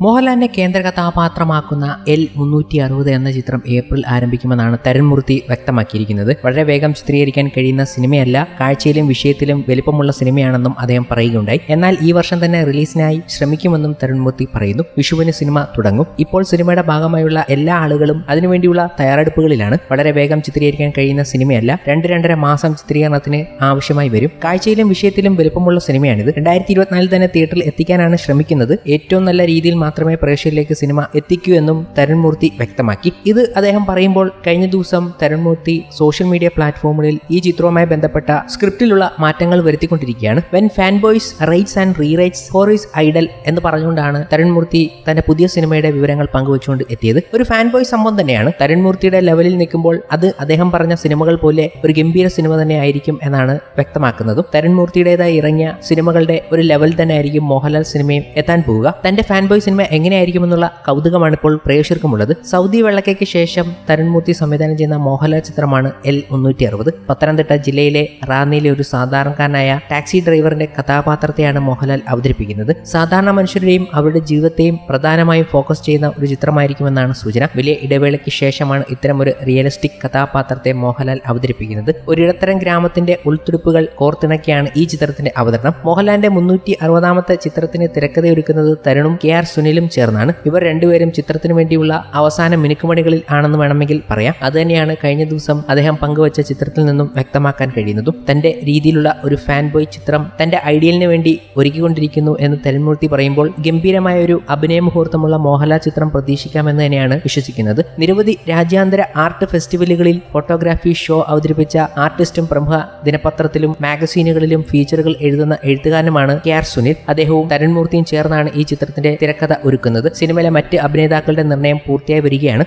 മോഹൻലാലിനെ കേന്ദ്ര കഥാപാത്രമാക്കുന്ന എൽ മുന്നൂറ്റി അറുപത് എന്ന ചിത്രം ഏപ്രിൽ ആരംഭിക്കുമെന്നാണ് തരുൺമൂർത്തി വ്യക്തമാക്കിയിരിക്കുന്നത്. വളരെ വേഗം ചിത്രീകരിക്കാൻ കഴിയുന്ന സിനിമയല്ല കാഴ്ചയിലും വിഷയത്തിലും വലിപ്പമുള്ള സിനിമയാണെന്നും അദ്ദേഹം പറയുകയുണ്ടായി. എന്നാൽ ഈ വർഷം തന്നെ റിലീസിനായി ശ്രമിക്കുമെന്നും തരുൺമൂർത്തി പറയുന്നു. വിഷുവിന് സിനിമ തുടങ്ങും. ഇപ്പോൾ സിനിമയുടെ ഭാഗമായുള്ള എല്ലാ ആളുകളും അതിനുവേണ്ടിയുള്ള തയ്യാറെടുപ്പുകളിലാണ്. വളരെ വേഗം ചിത്രീകരിക്കാൻ കഴിയുന്ന സിനിമയല്ല രണ്ട് രണ്ടര മാസം ചിത്രീകരണത്തിന് ആവശ്യമായി വരും. കാഴ്ചയിലും വിഷയത്തിലും വലിപ്പമുള്ള സിനിമയാണിത്. രണ്ടായിരത്തി ഇരുപത്തിനാലിൽ തന്നെ തിയേറ്ററിൽ എത്തിക്കാനാണ് ശ്രമിക്കുന്നത്. ഏറ്റവും നല്ല രീതിയിൽ മാത്രമേ പ്രേക്ഷകരിലേക്ക് സിനിമ എത്തിക്കൂ എന്നും തരുൺമൂർത്തി വ്യക്തമാക്കി. ഇത് അദ്ദേഹം പറയുമ്പോൾ കഴിഞ്ഞ ദിവസം തരുൺമൂർത്തി സോഷ്യൽ മീഡിയ പ്ലാറ്റ്ഫോമുകളിൽ ഈ ചിത്രവുമായി ബന്ധപ്പെട്ട സ്ക്രിപ്റ്റിലുള്ള മാറ്റങ്ങൾ വരുത്തിക്കൊണ്ടിരിക്കുകയാണ്. When fan boys writes and rewrites for his idol എന്ന് പറഞ്ഞുകൊണ്ടാണ് തരുൺമൂർത്തി തന്റെ പുതിയ സിനിമയുടെ വിവരങ്ങൾ പങ്കുവച്ചുകൊണ്ട് എത്തിയത്. ഒരു ഫാൻ ബോയ് സംഭവം തന്നെയാണ്. തരുൺമൂർത്തിയുടെ ലെവലിൽ നിൽക്കുമ്പോൾ അത് അദ്ദേഹം പറഞ്ഞ സിനിമകൾ പോലെ ഒരു ഗംഭീര സിനിമ തന്നെ ആയിരിക്കും എന്നാണ് വ്യക്തമാക്കുന്നതും. തരുൺമൂർത്തിയുടേതായി ഇറങ്ങിയ സിനിമകളുടെ ഒരു ലെവൽ തന്നെ ആയിരിക്കും മോഹൻലാൽ സിനിമയും എത്താൻ പോവുക. തന്റെ ഫാൻ ബോയ് സിനിമ എങ്ങനെയായിരിക്കുമെന്നുള്ള കൗതുകമാണ് ഇപ്പോൾ പ്രേക്ഷകർക്കുമുള്ളത്. സൗദി വെള്ളക്കയ്ക്ക് ശേഷം തരുൺമൂർത്തി സംവിധാനം ചെയ്യുന്ന മോഹൻലാൽ ചിത്രമാണ് എൽ മുന്നൂറ്റി അറുപത് പത്തനംതിട്ട ജില്ലയിലെ റാന്നിയിലെ ഒരു സാധാരണക്കാരനായ ടാക്സി ഡ്രൈവറിന്റെ കഥാപാത്രത്തെയാണ് മോഹൻലാൽ അവതരിപ്പിക്കുന്നത്. സാധാരണ മനുഷ്യരുടെയും അവരുടെ ജീവിതത്തെയും പ്രധാനമായും ഫോക്കസ് ചെയ്യുന്ന ഒരു ചിത്രമായിരിക്കുമെന്നാണ് സൂചന. വലിയ ഇടവേളയ്ക്ക് ശേഷമാണ് ഇത്തരം ഒരു റിയലിസ്റ്റിക് കഥാപാത്രത്തെ മോഹൻലാൽ അവതരിപ്പിക്കുന്നത്. ഒരിടത്തരം ഗ്രാമത്തിന്റെ ഉൾത്തുടുപ്പുകൾ കോർത്തിണക്കിയാണ് ഈ ചിത്രത്തിന്റെ അവതരണം. മോഹൻലാലിന്റെ മുന്നൂറ്റി അറുപതാമത്തെ ചിത്രത്തിന് തിരക്കഥയൊരുക്കുന്നത് തരുണും കെ ആർ സുനിലും ചേർന്നാണ്. ഇവർ രണ്ടുപേരും ചിത്രത്തിനു വേണ്ടിയുള്ള അവസാന മിനുക്കുമണികളിൽ ആണെന്ന് വേണമെങ്കിൽ പറയാം. അതുതന്നെയാണ് കഴിഞ്ഞ ദിവസം അദ്ദേഹം പങ്കുവച്ച ചിത്രത്തിൽ നിന്നും വ്യക്തമാക്കാൻ കഴിയുന്നതും. തന്റെ രീതിയിലുള്ള ഒരു ഫാൻ ബോയ് ചിത്രം തന്റെ ഐഡിയലിന് വേണ്ടി ഒരുക്കിക്കൊണ്ടിരിക്കുന്നു എന്ന് തെരഞ്ഞൂർത്തി പറയുമ്പോൾ ഗംഭീരമായ ഒരു അഭിനയ മുഹൂർത്തമുള്ള മോഹൻലാൽ ചിത്രം പ്രതീക്ഷിക്കാമെന്ന് തന്നെയാണ് വിശ്വസിക്കുന്നത്. നിരവധി രാജ്യാന്തര ആർട്ട് ഫെസ്റ്റിവലുകളിൽ ഫോട്ടോഗ്രാഫി ഷോ അവതരിപ്പിച്ച ആർട്ടിസ്റ്റും പ്രമുഖ ദിനപത്രത്തിലും മാഗസീനുകളിലും ഫീച്ചറുകൾ എഴുതുന്ന എഴുത്തുകാരനുമാണ് കെ ആർ സുനിൽ. അദ്ദേഹവും തരുൺമൂർത്തിയും ചേർന്നാണ് ഈ ചിത്രത്തിന്റെ തിരക്കഥ ഒരുക്കുന്നത്. സിനിമയിലെ മറ്റ് അഭിനേതാക്കളുടെ നിർണയം പൂർത്തിയായി വരികയാണ്.